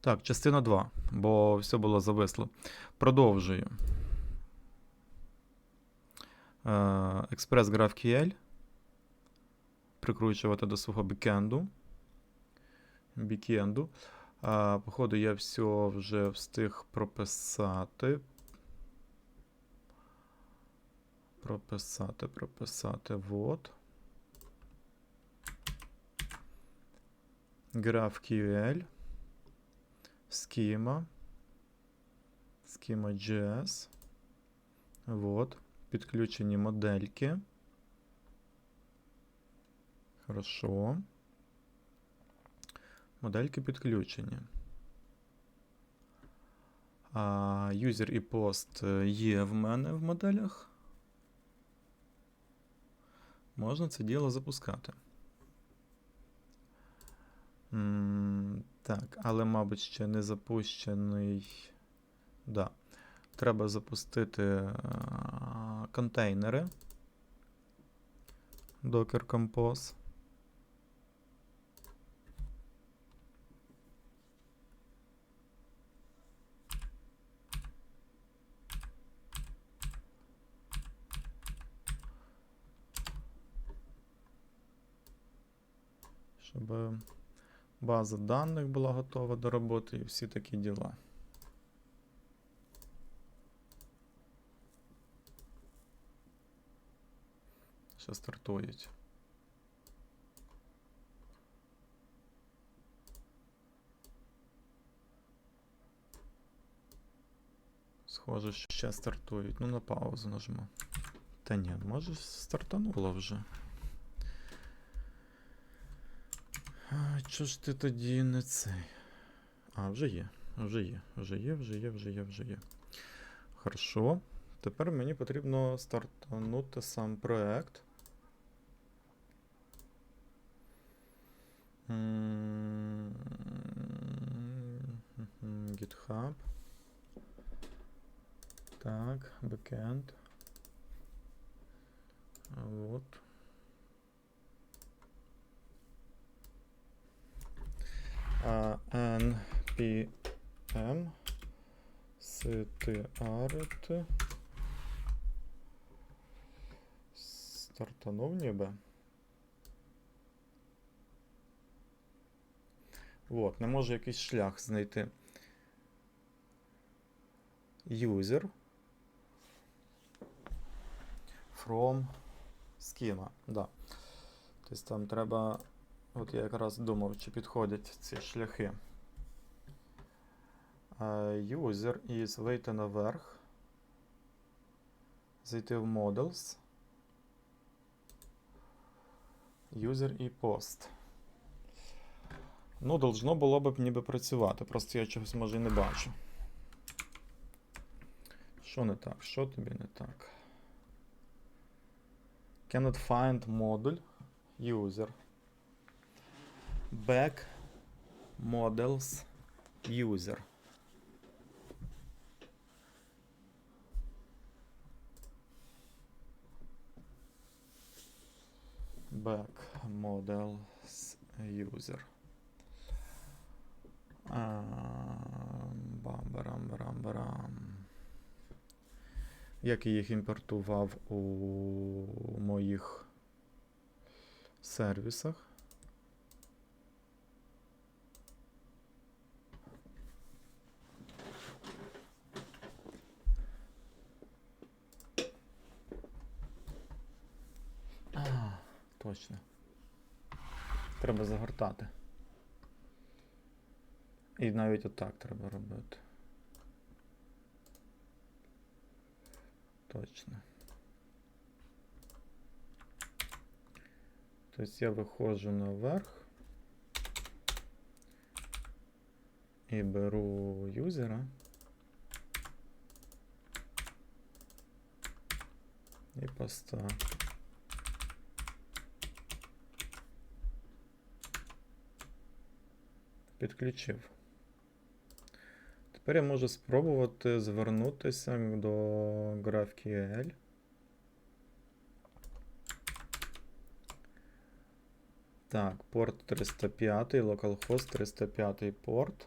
Так, частина 2, бо все було зависло. Продовжую. Е, Express GraphQL. Прикручувати до свого бікенду. Бікенду. Походу, я все вже встиг прописати. Прописати, прописати. Вот. GraphQL. Schema. Schema.js. Вот. Підключені модельки. Хорошо. Модельки підключені. А, User і пост е, є в мене в моделях. Можна це діло запускати. Так, але, мабуть, ще не запущений. Да. Треба запустити е, контейнери. Docker Compose. Щоб база даних була готова до роботи і всі такі діла. Ще стартують. Схоже, що ще стартують. Ну, на паузу нажму. Та ні, може стартануло вже. Чого ж ти тоді не цей? А, вже є, вже є, вже є, вже є, вже є, вже є. Хорошо. Тепер мені потрібно стартанути сам проект. GitHub. Так. А Вот. Npm start стартанув ніби. Вот, не можу якийсь шлях знайти. User from schema, да. Тобто там треба. От я якраз думав, чи підходять ці шляхи. Е, User із вийти наверх. Зайти в Models. User і Post. Ну, должно було б ніби працювати. Просто я чогось може і не бачу. Що не так? Що тобі не так? Cannot find module user. Back models user. Back models user. Бам-барам-барам-барам. Як я їх імпортував у моїх сервісах. А, точно. Треба. І навіть отак треба робити. Точно. Тобто я виходжу наверх і беру юзера. І поста. підключив. Тепер я можу спробувати звернутися до GraphQL. Так, порт 305, localhost 305 порт.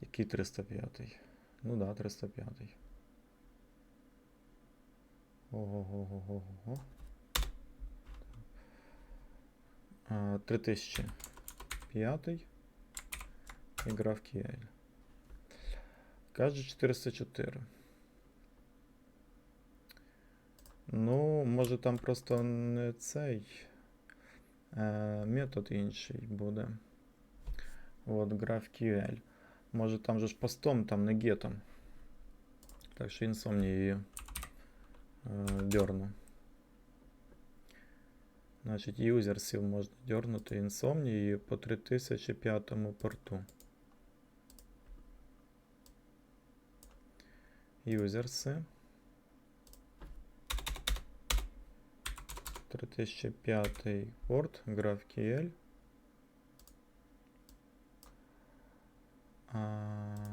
Який 305? Ну да, 305. Ого-го-го-го-го. А, 3005. І GraphQL. Каже 404. Ну, може там просто не цей е, метод інший буде. От, GraphQL. Може там же ж постом, там не гетом. Так що е, дерну. Значить, юзерсів можна дернути інсомнії по 3005 порту. Юзерси. 3005 порт, GraphQL. А...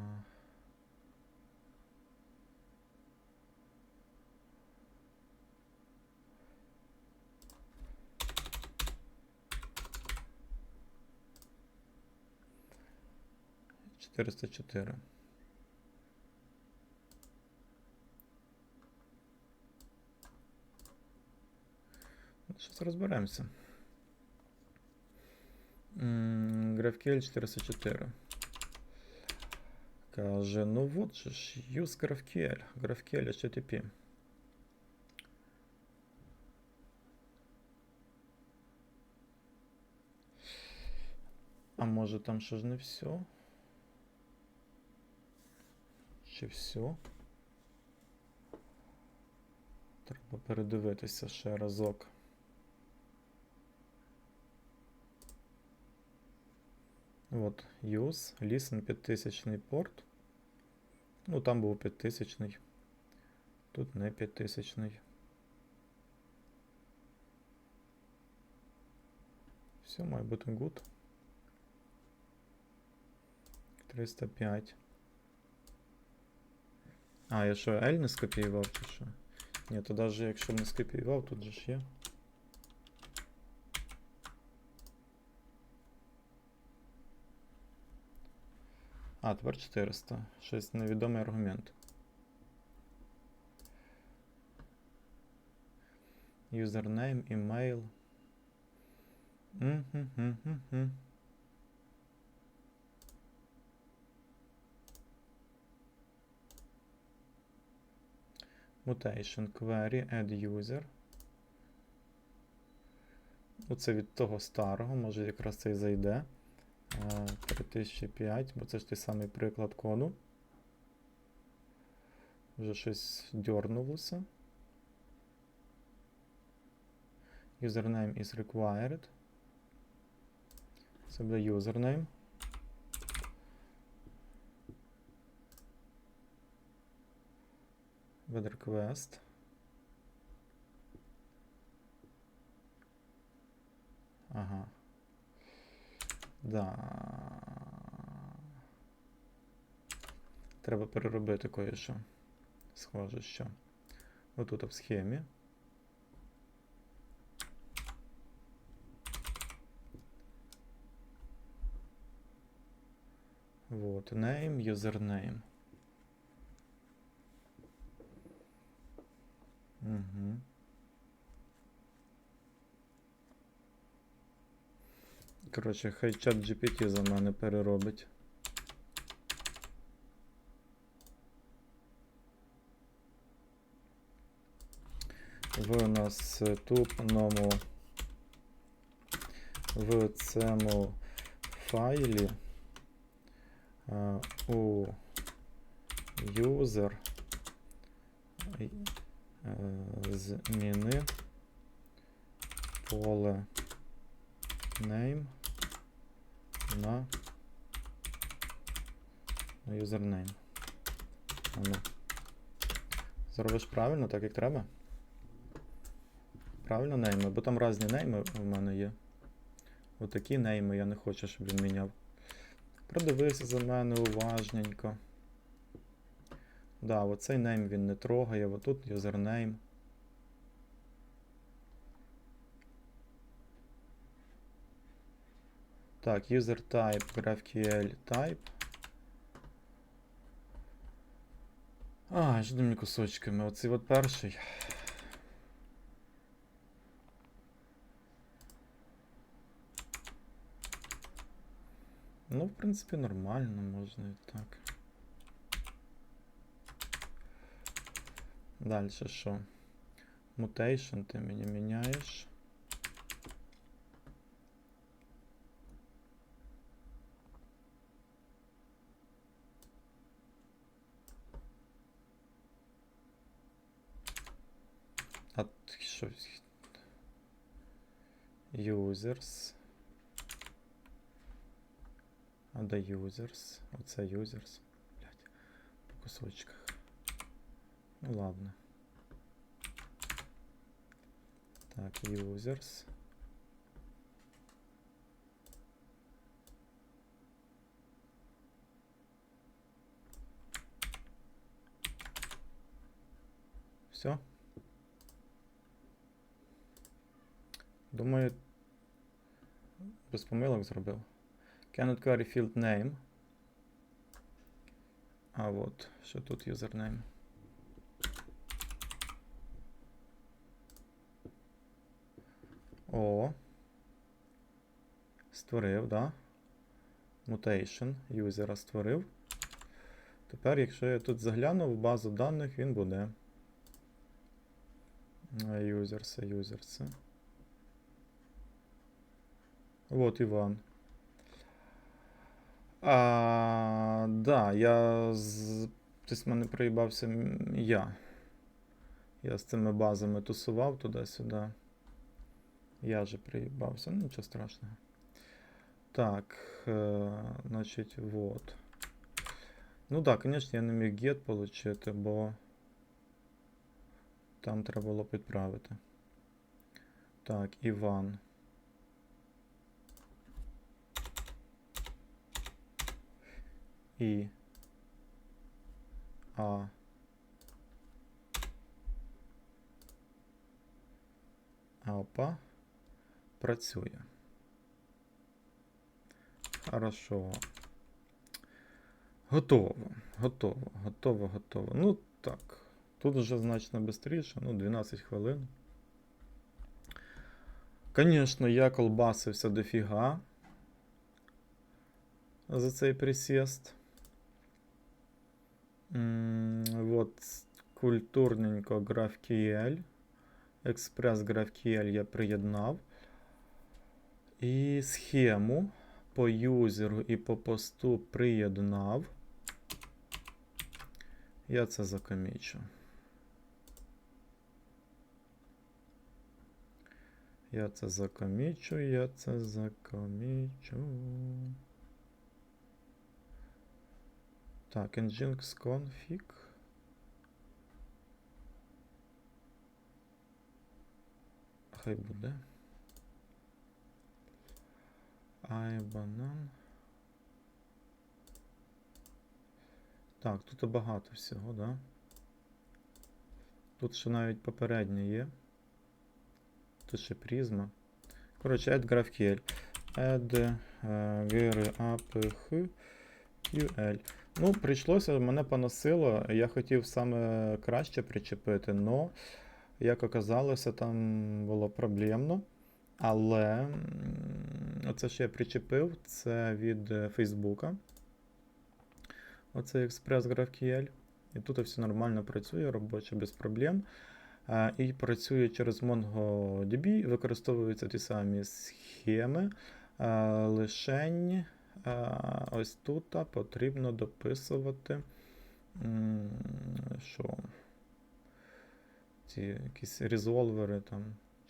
Четыреста четыре. Зараз розберемося. М, GraphQL 404. Каже, ну вот же ж, use GraphQL. GraphQL HTTP. А може там ще ж не все? Чи все? Треба передивитися ще разок. От, use, listen 5000 порт. Ну, там був 5000. Тут не 5000. Все, має бути good. 305. А, я що, L не скопіював чи що? Ні, то навіть якщо не скопіював, тут же ж є. А, тепер 400. Щось невідомий аргумент. Юзернейм, email. Мгм-гм-гм-гм. Mutation query, add user. Оце від того старого, може якраз це і зайде. Е, 3005, бо це ж той самий приклад коду. Вже щось дьорнулося. Username is required. Це буде username. With request. Ага. Да. Треба переробити кое-що. Схоже, що. Отут в схемі. Вот, name, username. Угу. Коротше, хай чат GPT за мене переробить. В наступному в цьому файлі у е, зміни поле name на, username. А ну. Зробиш правильно, так як треба? Правильно нейми, бо там різні нейми в мене є. Отакі нейми я не хочу, щоб він міняв. Продивився за мене уважненько. Да, оцей нейм він не трогає, отут юзернейм. Так, user type, GraphQL type. А, жодними кусочками. Оцей от перший. Ну, в принципі, нормально, можна і так. Дальше що? Mutation ти мені міняєш. А т- що? Users. А де users? Оце users. Блять. По кусочках. Ну ладно. Так, users. Все. Думаю, без помилок зробив. Cannot query field name. А от, що тут username. О. Створив, да? Mutation. Юзера створив. Тепер, якщо я тут загляну в базу даних, він буде. Юзерси, юзерси. Вот Іван. А, да, я з. Десь мене проїбався я. Я з цими базами тусував туди-сюди. Я же приїбався, ну нічого страшного. Так, е, значить, вот. Ну так, да, звісно, я не міг get получити, бо там треба було підправити. Так, Іван. І. А. Опа. Працює. Хорошо. Готово. Готово. Готово, готово. Ну так. Тут вже значно швидше, ну, 12 хвилин. Звісно, я колбасився дофіга за цей присіст. М, Вот культурненько GraphQL. Express GraphQL я приєднав. І схему по юзеру і по посту приєднав. Я це закомічу. Я це закомічу, я це закомічу. Так, Nginx config. Хай буде. iBanan. Так, тут багато всього, да? Тут ще навіть попереднє є. Тут ще призма. Коротше, add GraphQL. Add graph QL. Ну, прийшлося, мене поносило. Я хотів саме краще причепити, но, як оказалося, там було проблемно. Але оце, що я причепив, це від е, Фейсбука. Оце Express GraphQL. І тут все нормально працює, робоче без проблем. І працює через MongoDB, використовуються ті самі схеми. Лишень ось тут потрібно дописувати. Що? Ці якісь резолвери там,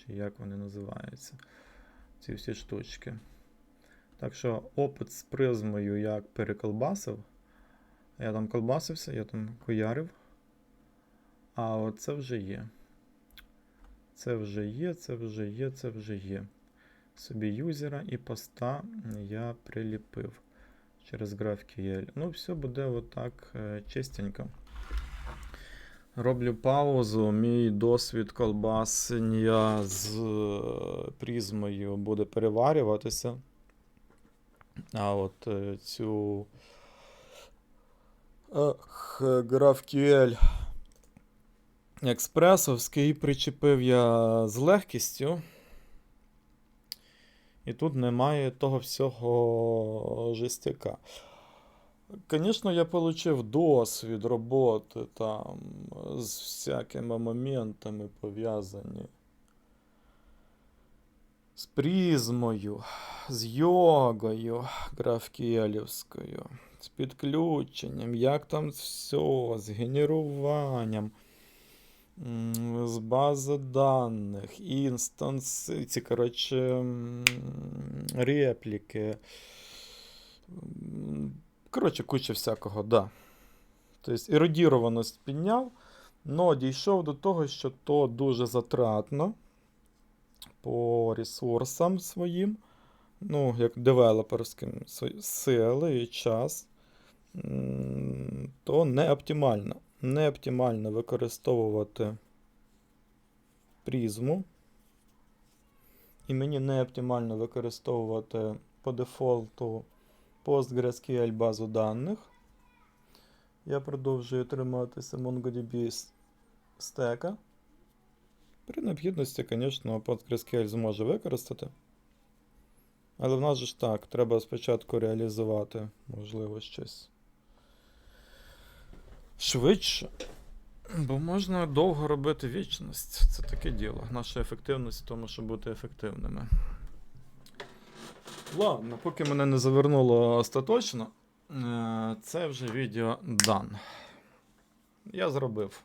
чи як вони називаються. Ці всі штучки. Так що опит з призмою як переколбасив. Я там колбасився, я там куярив. А оце вже є. Це вже є, це вже є, це вже є. Собі юзера і поста я приліпив через GraphQL. Ну, все буде отак е, чистенько. Роблю паузу. Мій досвід колбасення з е, призмою буде переварюватися. А от е, цю GraphQL експресовський причепив я з легкістю. І тут немає того всього жестяка. Звісно, я отримав досвід роботи там з всякими моментами пов'язані. З призмою, з йогою графкіелівською, з підключенням, як там все, з генеруванням, з бази даних, інстанси, коротше, репліки. Коротше, куча всякого, да. Тобто еродірованість підняв, але дійшов до того, що то дуже затратно по ресурсам своїм, ну, як девелоперським сили і час, то не оптимально. Не оптимально використовувати призму. І мені не оптимально використовувати по дефолту PostgreSQL базу даних. Я продовжую триматися MongoDB стека. При необхідності, звісно, PostgreSQL зможе використати. Але в нас же ж так, треба спочатку реалізувати, можливо, щось швидше. Бо можна довго робити вічність. Це таке діло. Наша ефективність в тому, щоб бути ефективними. Ладно, поки мене не завернуло остаточно, е, це вже відео дан. Я зробив.